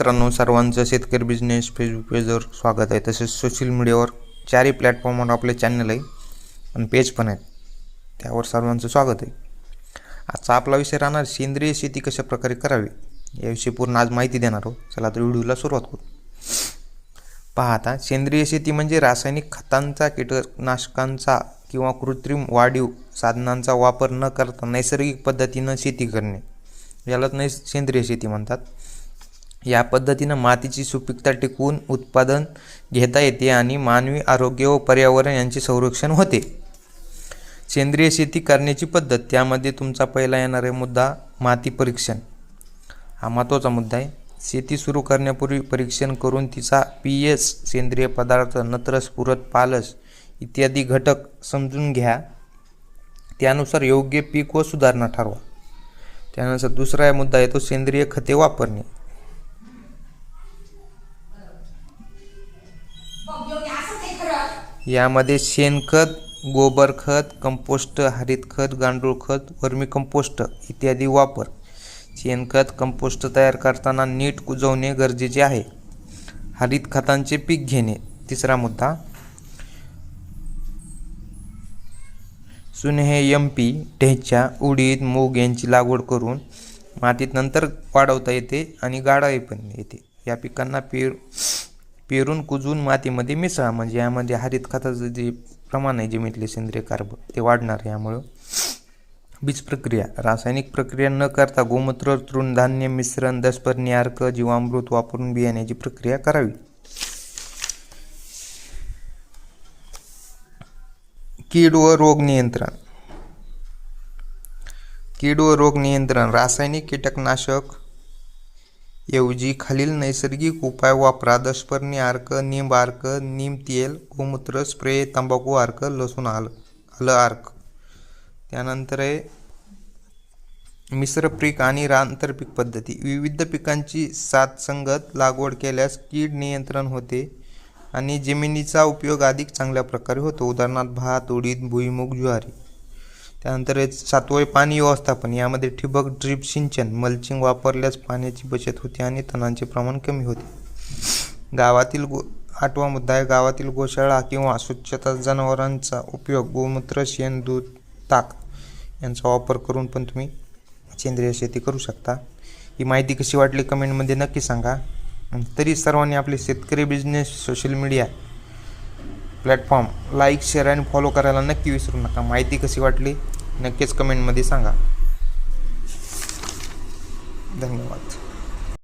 मित्रांनो सर्वांचं शेतकरी बिझनेस फेसबुक पेजवर स्वागत आहे. तसेच सोशल मीडियावर चारही प्लॅटफॉर्मवर आपले चॅनल आहे आणि पेज पण आहेत. त्यावर सर्वांचं स्वागत आहे. आजचा आपला विषय राहणार सेंद्रिय शेती कशा प्रकारे करावी याविषयी पूर्ण आज माहिती देणार आहोत. चला तर व्हिडिओला सुरुवात करू. पहा आता सेंद्रिय शेती म्हणजे रासायनिक खतांचा कीटकनाशकांचा किंवा कृत्रिम वाढीव साधनांचा वापर न करता नैसर्गिक पद्धतीनं शेती करणे. यालाच नै सेंद्रिय शेती म्हणतात. या पद्धतीनं मातीची सुपीकता टिकवून उत्पादन घेता येते आणि मानवी आरोग्य व पर्यावरण यांचे संरक्षण होते. सेंद्रिय शेती करण्याची पद्धत त्यामध्ये तुमचा पहिला येणारा मुद्दा माती परीक्षण. हा महत्त्वाचा मुद्दा आहे. शेती सुरू करण्यापूर्वी परीक्षण करून तिचा पी एस सेंद्रिय पदार्थ नत्र पुरत पालस इत्यादी घटक समजून घ्या. त्यानुसार योग्य पीक व सुधारणा ठरवा. त्यानंतर दुसरा मुद्दा येतो सेंद्रिय खते वापरणे. यामध्ये शेणखत गोबर खत कंपोस्ट हरित खत गांडूळ खत वर्मी कंपोस्ट इत्यादी वापर. शेणखत कंपोस्ट तयार करताना नीट कुजवणे गरजेचे आहे. हरित खतांचे पीक घेणे. तिसरा मुद्दा. सुने हे एम पी ढेच्या उडीद मूग यांची लागवड करून मातीत नंतर वाढवता येते आणि गाडावी पण येते. या पिकांना पेर पेरून कुजून मातीमध्ये मिसळा. म्हणजे यामध्ये हरित खताचं जे प्रमाण आहे जमिनीतले सेंद्रिय कार्ब ते वाढणार यामुळं. बीज प्रक्रिया. रासायनिक प्रक्रिया न करता गोमूत्र तृणधान्य मिश्रण दसपर्णी अर्क जीवामृत वापरून बियाण्याची प्रक्रिया करावी. कीड व रोग नियंत्रण. कीड व रोग नियंत्रण. रासायनिक कीटकनाशक ऐवजी खालील नैसर्गिक उपाय वापरा. दशपर्णी अर्क निंब अर्क नीम तेल गोमूत्र स्प्रे तंबाखू अर्क लसूण आल आलं अर्क त्यानंतर आहे मिश्र पीक आणि आंतरपीक पद्धती. विविध पिकांची साथसंगत लागवड केल्यास कीड नियंत्रण होते आणि जमिनीचा उपयोग अधिक चांगल्या प्रकारे होतो. उदाहरणार्थ भात उडीद भुईमूग ज्वारी. त्यानंतर आहे पाणी व्यवस्थापन यामध्ये ठिबक ड्रीप सिंचन मल्चिंग वापरल्यास पाण्याची बचत होते आणि तणांचे प्रमाण कमी होते. गावातील गो आठवा मुद्दा आहे गावातील गोशाळा किंवा स्वच्छता जनावरांचा उपयोग गोमूत्र शेण दूध ताक यांचा वापर करून पण तुम्ही सेंद्रिय शेती करू शकता. ही माहिती कशी वाटली कमेंटमध्ये नक्की सांगा. तरी सर्वांनी आपले शेतकरी business social media platform like share आणि फॉलो करायला नक्की विसरू नका. माहिती कशी वाटली नक्कीच कमेंटमध्ये सांगा. धन्यवाद.